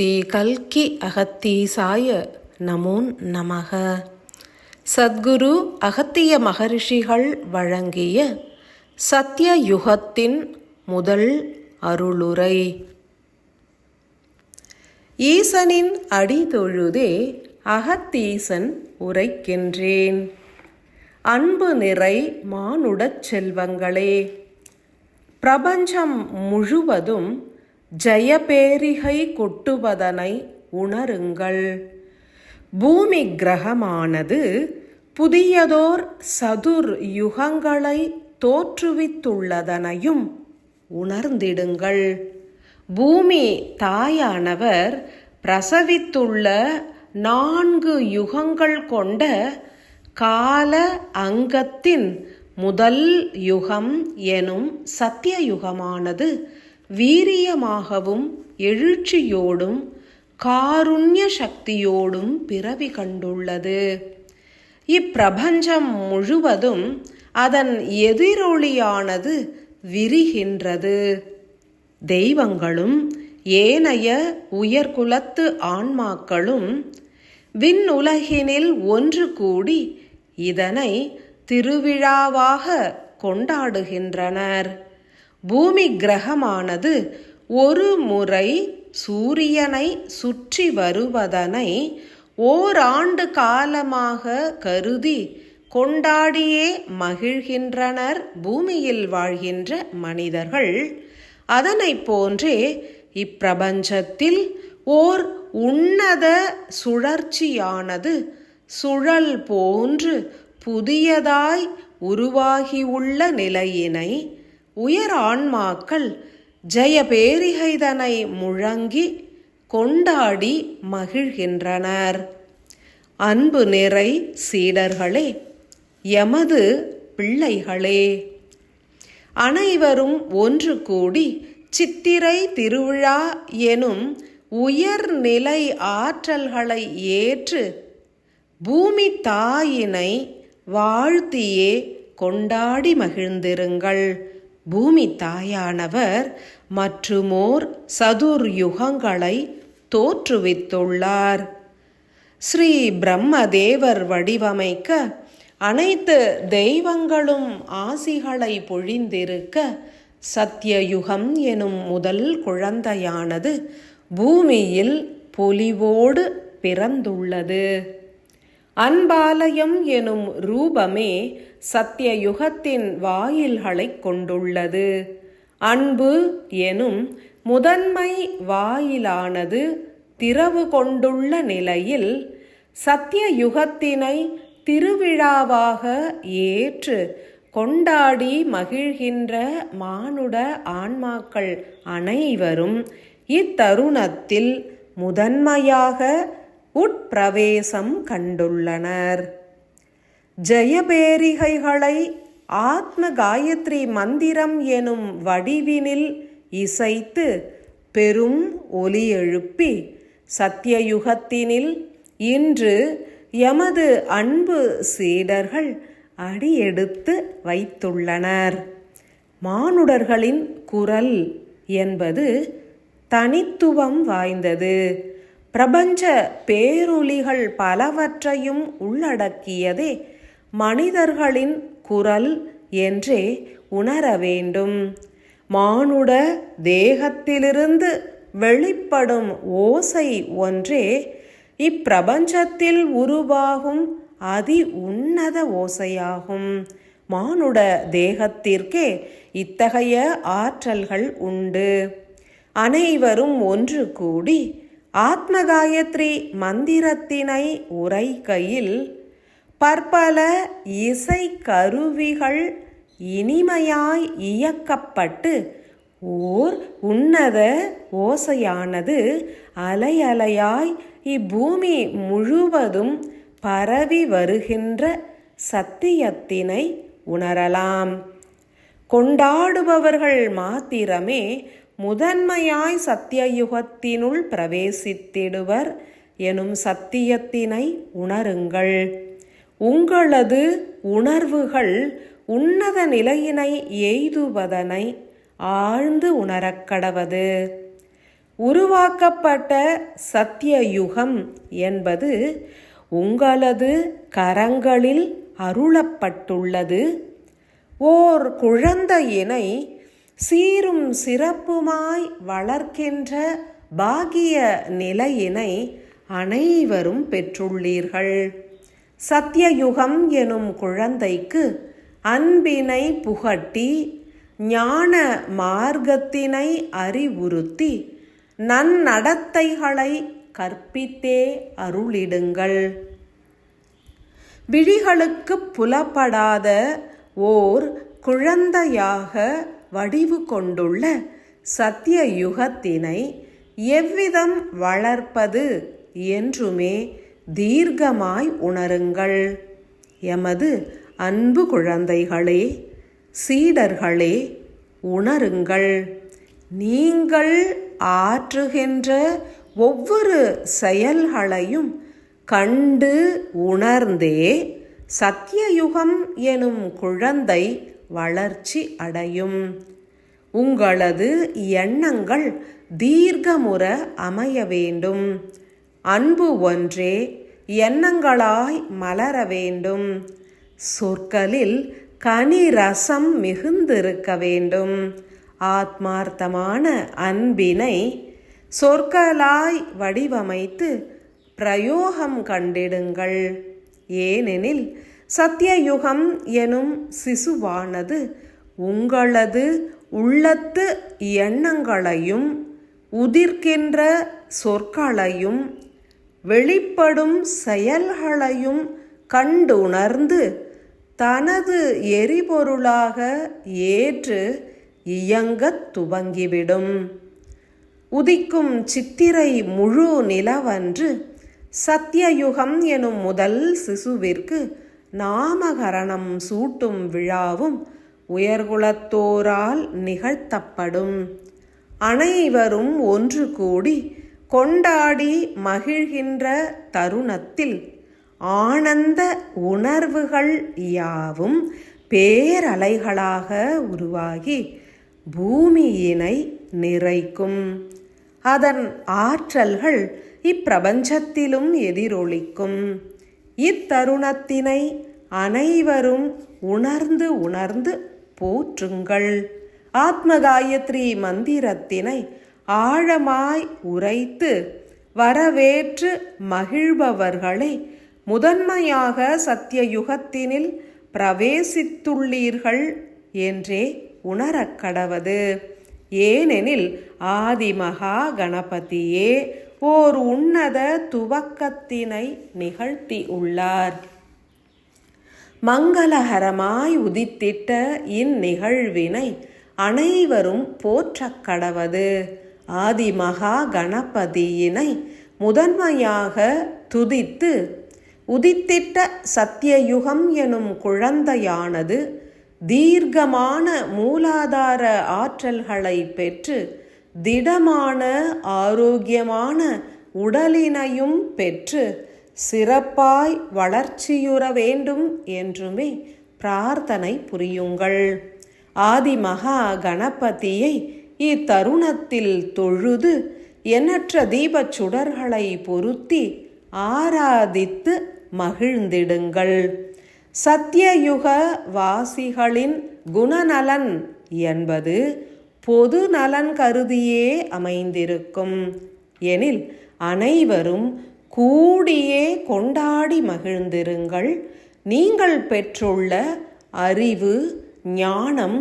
ஸ்ரீ கல்கி அகத்தீசாய நமோன் நமக. சத்குரு அகத்திய மகரிஷிகள் வழங்கிய சத்திய யுகத்தின் முதல் அருளுரை. ஈசனின் அடிதொழுதே அகத்தீசன் உரைக்கின்றேன். அன்பு நிறை மானுடச் செல்வங்களே பிரபஞ்சம் முழுவதும் ஜெயபேரிகை கொட்டுவதனை உணருங்கள். பூமி கிரகமானது புதியதோர் சதுர் யுகங்களை தோற்றுவித்துள்ளதனையும் உணர்ந்திடுங்கள். பூமி தாயானவர் பிரசவித்துள்ள நான்கு யுகங்கள் கொண்ட கால அங்கத்தின் முதல் யுகம் எனும் சத்தியயுகமானது வீரியமாகவும் எழுச்சியோடும் காருண்ய சக்தியோடும் பிறவி கண்டுள்ளது. இப்பிரபஞ்சம் முழுவதும் அதன் எதிரொலியானது விரிகின்றது. தெய்வங்களும் ஏனைய உயர்குலத்து ஆன்மாக்களும் விண்ணுலகினில் ஒன்று கூடி இதனை திருவிழாவாக கொண்டாடுகின்றனர். பூமி கிரகமானது ஒரு முறை சூரியனை சுற்றி வருவதனை ஓராண்டு காலமாக கருதி கொண்டாடியே மகிழ்கின்றனர் பூமியில் வாழ்கின்ற மனிதர்கள். அதனை போன்றே இப்பிரபஞ்சத்தில் ஓர் உன்னத சுழற்சியானது சுழல் போன்று புதியதாய் உருவாகியுள்ள நிலையினை உயர் ஆன்மாக்கள் ஜெயபேரிகைதனை முழங்கி கொண்டாடி மகிழ்கின்றனர். அன்பு நிறை சீடர்களே எமது பிள்ளைகளே. அனைவரும் ஒன்று கூடி சித்திரை திருவிழா எனும் உயர்நிலை ஆற்றல்களை ஏற்று பூமி தாயினை வாழ்த்தியே கொண்டாடி மகிழ்ந்திருங்கள். பூமி தாயானவர் மற்றுமோர் சதுர் யுகங்களை தோற்றுவித்துள்ளார். ஸ்ரீ பிரம்மதேவர் வடிவமைக்க அனைத்து தெய்வங்களும் ஆசிகளை பொழிந்திருக்க சத்தியயுகம் எனும் முதல் குழந்தையானது பூமியில் பொலிவோடு பிறந்துள்ளது. அன்பாலயம் எனும் ரூபமே சத்தியயுகத்தின் வாயில்களைக் கொண்டுள்ளது. அன்பு எனும் முதன்மை வாயிலானது திறவு கொண்டுள்ள நிலையில் சத்தியயுகத்தினை திருவிழாவாக ஏற்று கொண்டாடி மகிழ்கின்ற மானுட ஆன்மாக்கள் அனைவரும் இத்தருணத்தில் முதன்மையாக உட்பிரவேசம் கண்டுள்ளனர். ஜெயபேரிகைகளை ஆத்ம காயத்ரி மந்திரம் எனும் வடிவினில் இசைத்து பெரும் ஒலி எழுப்பி சத்தியயுகத்தினில் இன்று எமது அன்பு சீடர்கள் அடியெடுத்து வைத்துள்ளனர். மானுடர்களின் குரல் என்பது தனித்துவம் வாய்ந்தது. பிரபஞ்ச பேரொலிகள் பலவற்றையும் உள்ளடக்கியதே மனிதர்களின் குரல் என்றே உணர வேண்டும். மானுட தேகத்திலிருந்து வெளிப்படும் ஓசை ஒன்றே இப்பிரபஞ்சத்தில் உருவாகும் அதி உன்னத ஓசையாகும். மானுட தேகத்திற்கே இத்தகைய ஆற்றல்கள் உண்டு. அனைவரும் ஒன்று கூடி ஆத்மகாயத்ரி மந்திரத்தினை உரைக்கையில் பற்பல இசை கருவிகள் இனிமையாய் இயக்கப்பட்டு ஓர் உன்னத ஓசையானது அலையலையாய் இப்பூமி முழுவதும் பரவி வருகின்ற சத்தியத்தினை உணரலாம். கொண்டாடுபவர்கள் மாத்திரமே முதன்மையாய் சத்தியயுகத்தினுள் பிரவேசித்திடுவர் எனும் சத்தியத்தினை உணருங்கள். உங்களது உணர்வுகள் உன்னத நிலையினை எய்துவதனை ஆழ்ந்து உணரக்கடவது உருவாக்கப்பட்ட சத்தியயுகம் என்பது உங்களது கரங்களில் அருளப்பட்டுள்ளது. ஓர் குழந்தையினை சீரும் சிறப்புமாய் வளர்க்கின்ற பாகிய நிலையினை அனைவரும் பெற்றுள்ளீர்கள். சத்தியயுகம் எனும் குழந்தைக்கு அன்பினை புகட்டி ஞான மார்க்கத்தினை அறிவுறுத்தி நன்னடத்தைகளை கற்பித்தே அருளிடுங்கள். விழிகளுக்கு புலப்படாத ஓர் குழந்தையாக வடிவு கொண்டுள்ள சத்திய யுகத்தினை எவ்விதம் வளர்ப்பது என்றுமே தீர்க்கமாய் உணருங்கள். எமது அன்பு குழந்தைகளே சீடர்களே உணருங்கள். நீங்கள் ஆற்றுகின்ற ஒவ்வொரு செயல்களையும் கண்டு உணர்ந்தே சத்தியயுகம் எனும் குழந்தை வளர்ச்சி அடையும். உங்களது எண்ணங்கள் தீர்க்கமுற அமைய வேண்டும். அன்பு ஒன்றே எண்ணங்களாய் மலர வேண்டும். சொற்களில் கனி ரசம் மிகுந்திருக்க வேண்டும். ஆத்மார்த்தமான அன்பினை சொற்களாய் வடிவமைத்து பிரயோகம் கண்டிடுங்கள். ஏனெனில் சத்தியயுகம் எனும் சிசுவானது உங்களது உள்ளத்து எண்ணங்களையும் உதிர்க்கின்ற சொற்களையும் வெளிப்படும் செயல்களையும் கண்டுணர்ந்து தனது எரிபொருளாக ஏற்று இயங்கத் துவங்கிவிடும். உதிக்கும் சித்திரை முழு நிலவன்று சத்தியயுகம் எனும் முதல் சிசுவிற்கு நாமகரணம் சூட்டும் விழாவும் உயர்குலத்தோரால் நிகழ்த்தப்படும். அனைவரும் ஒன்று கூடி கொண்டாடி மகிழ்கின்ற தருணத்தில் ஆனந்த உணர்வுகள் யாவும் பேரலைகளாக உருவாகி பூமியினை நிறைக்கும். அதன் ஆற்றல்கள் இப்பிரபஞ்சத்திலும் எதிரொலிக்கும். இத்தருணத்தினை அனைவரும் உணர்ந்து உணர்ந்து போற்றுங்கள். ஆத்ம காயத்ரி மந்திரத்தினை ஆழமாய் உரைத்து வரவேற்று மகிழ்பவர்களை முதன்மையாக சத்தியயுகத்தினில் பிரவேசித்துள்ளீர்கள் என்றே உணரக்கடவது. ஏனெனில் ஆதிமகா கணபதியே ஓர் உன்னத துவக்கத்தினை நிகழ்த்தி உள்ளார். மங்களகரமாய் உதித்திட்ட இந்நிகழ்வினை அனைவரும் போற்றக் கடவது. ஆதிமகா கணபதியினை முதன்மையாக துதித்து உதித்திட்ட சத்தியயுகம் எனும் குழந்தையானது தீர்க்கமான மூலாதார ஆற்றல்களை பெற்று திடமான ஆரோக்கியமான உடலினையும் பெற்று சிறப்பாய் வளர்ச்சியுற வேண்டும் என்றுமே பிரார்த்தனை புரியுங்கள். ஆதிமகா கணபதியை இத்தருணத்தில் தொழுது எண்ணற்ற தீபச் சுடர்களை பொருத்தி ஆராதித்து மகிழ்ந்திடுங்கள். சத்தியயுக வாசிகளின் குணநலன் என்பது பொது நலன் கருதியே அமைந்திருக்கும். எனில் அனைவரும் கூடியே கொண்டாடி மகிழ்ந்திருங்கள். நீங்கள் பெற்றுள்ள அறிவு ஞானம்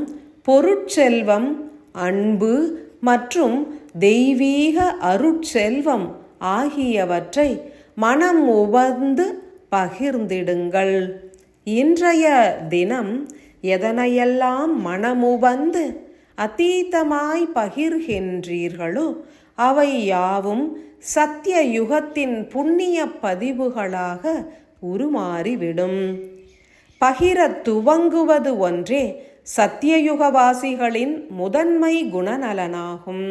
பொருட்செல்வம் அன்பு மற்றும் தெய்வீக அருட்செல்வம் ஆகியவற்றை மனம் உபர்ந்து பகிர்ந்திடுங்கள். இன்றைய தினம் எதனையெல்லாம் மனமுபந்து அதீதமாய் பகிர்கின்றீர்களோ அவை யாவும் சத்திய யுகத்தின் புண்ணிய பதிவுகளாக உருமாறிவிடும். பகிர துவங்குவது ஒன்றே சத்தியயுகவாசிகளின் முதன்மை குணநலனாகும்.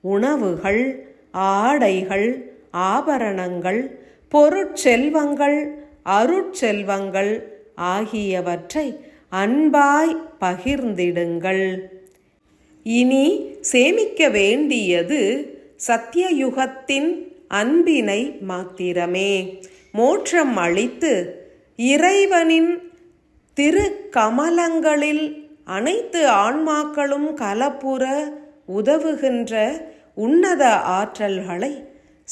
உணவுகள் ஆடைகள் ஆபரணங்கள் பொருட்செல்வங்கள் அருட்செல்வங்கள் ஆகியவற்றை அன்பாய் பகிர்ந்திடுங்கள். இனி சேமிக்க வேண்டியது சத்தியயுகத்தின் அன்பினை மாத்திரமே. மோட்சம் அளித்து இறைவனின் திரு கமலங்களில் அனைத்து ஆன்மாக்களும் கலப்புற உதவுகின்ற உன்னத ஆற்றல்களை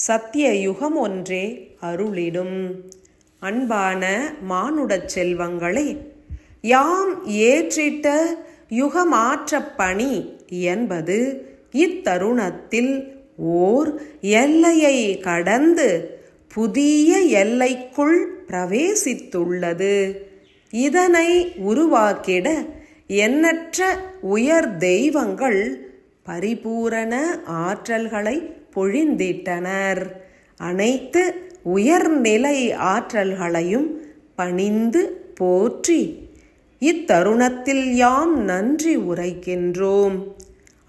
சத்தியயுகம் ஒன்றே அருளிடும். அன்பான மானுடச் செல்வங்களே யாம் ஏற்றிட்ட யுகமாற்றப் பணி என்பது இத்தருணத்தில் ஓர் எல்லையை கடந்து புதிய எல்லைக்குள் பிரவேசித்துள்ளது. இதனை உருவாக்கிட எண்ணற்ற உயர் தெய்வங்கள் பரிபூரண ஆற்றல்களை பொழிந்திட்டனர். அனைத்து உயர்நிலை ஆற்றல்களையும் பணிந்து போற்றி இத்தருணத்தில் யாம் நன்றி உரைக்கின்றோம்.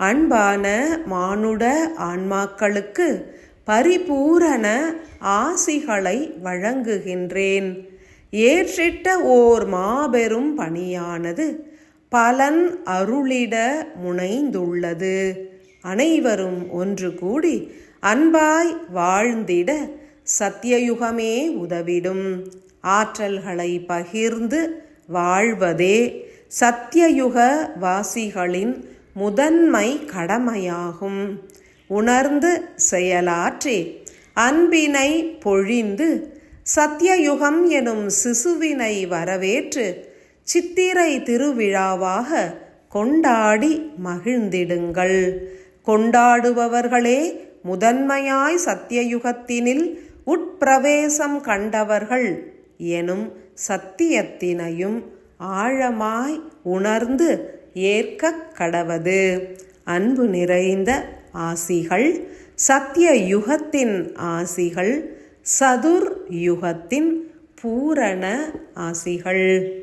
அன்பான மானுட ஆன்மாக்களுக்கு பரிபூரண ஆசிகளை வழங்குகின்றேன். ஏற்றிட்ட ஓர் மாபெரும் பணியானது பலன் அருளிட முனைந்துள்ளது. அனைவரும் ஒன்று கூடி அன்பாய் வாழ்ந்திட சத்தியயுகமே உதவிடும். ஆற்றல்களை பகிர்ந்து வாழ்வதே சத்தியயுக வாசிகளின் முதன்மை கடமையாகும். உணர்ந்து செயலாற்றி. அன்பினை பொழிந்து சத்தியயுகம் எனும் சிசுவினை வரவேற்று சித்திரை திருவிழாவாக கொண்டாடி மகிழ்ந்திடுங்கள். கொண்டாடுபவர்களே முதன்மையாய் சத்தியயுகத்தினில் உட்பிரவேசம் கண்டவர்கள் எனும் சத்தியத்தினையும் ஆழமாய் உணர்ந்து ஏற்க கடவது அன்பு நிறைந்த ஆசிகள் சத்திய யுகத்தின் ஆசிகள் சதுர் யுகத்தின் பூரண ஆசிகள்.